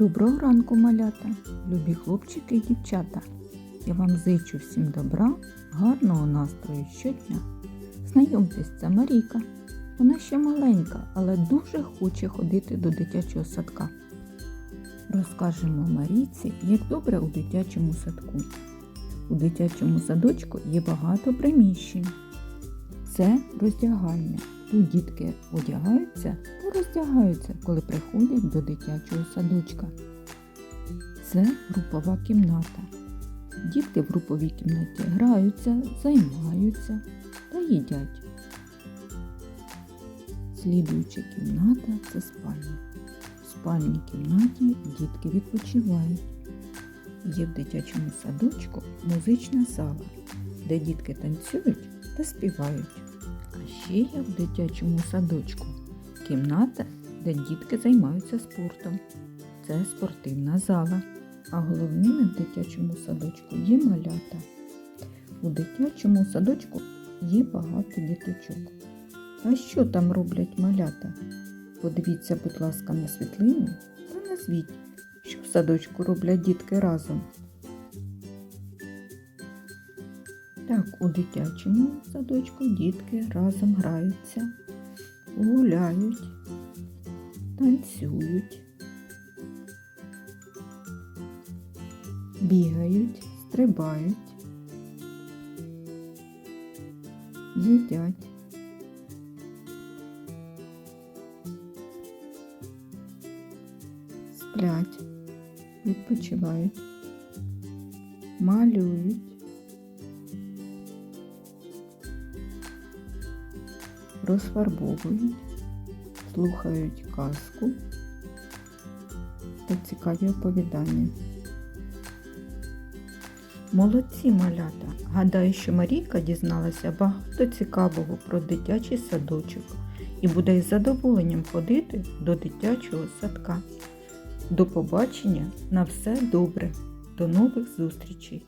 Доброго ранку, малята, любі хлопчики і дівчата. Я вам зичу всім добра, гарного настрою щодня. Знайомтесь, це Марійка. Вона ще маленька, але дуже хоче ходити до дитячого садка. Розкажемо Марійці, як добре у дитячому садку. У дитячому садочку є багато приміщень. Це роздягальня. Тут дітки одягаються та роздягаються, коли приходять до дитячого садочка. Це групова кімната. Дітки в груповій кімнаті граються, займаються та їдять. Слідуюча кімната це спальня. В спальній кімнаті дітки відпочивають. Є в дитячому садочку музична зала, де дітки танцюють та співають. А ще є в дитячому садочку кімната, де дітки займаються спортом. Це спортивна зала. А головними в дитячому садочку є малята. У дитячому садочку є багато діточок. А що там роблять малята? Подивіться, будь ласка, на світлину та назвіть, що в садочку роблять дітки разом. Так, у дитячому садочку дітки разом граються, гуляють, танцюють, бігають, стрибають, їдять. Сплять, відпочивають, малюють. Розфарбовують, слухають казку та цікаві оповідання. Молодці малята! Гадаю, що Марійка дізналася багато цікавого про дитячий садочок і буде із задоволенням ходити до дитячого садка. До побачення на все добре. До нових зустрічей!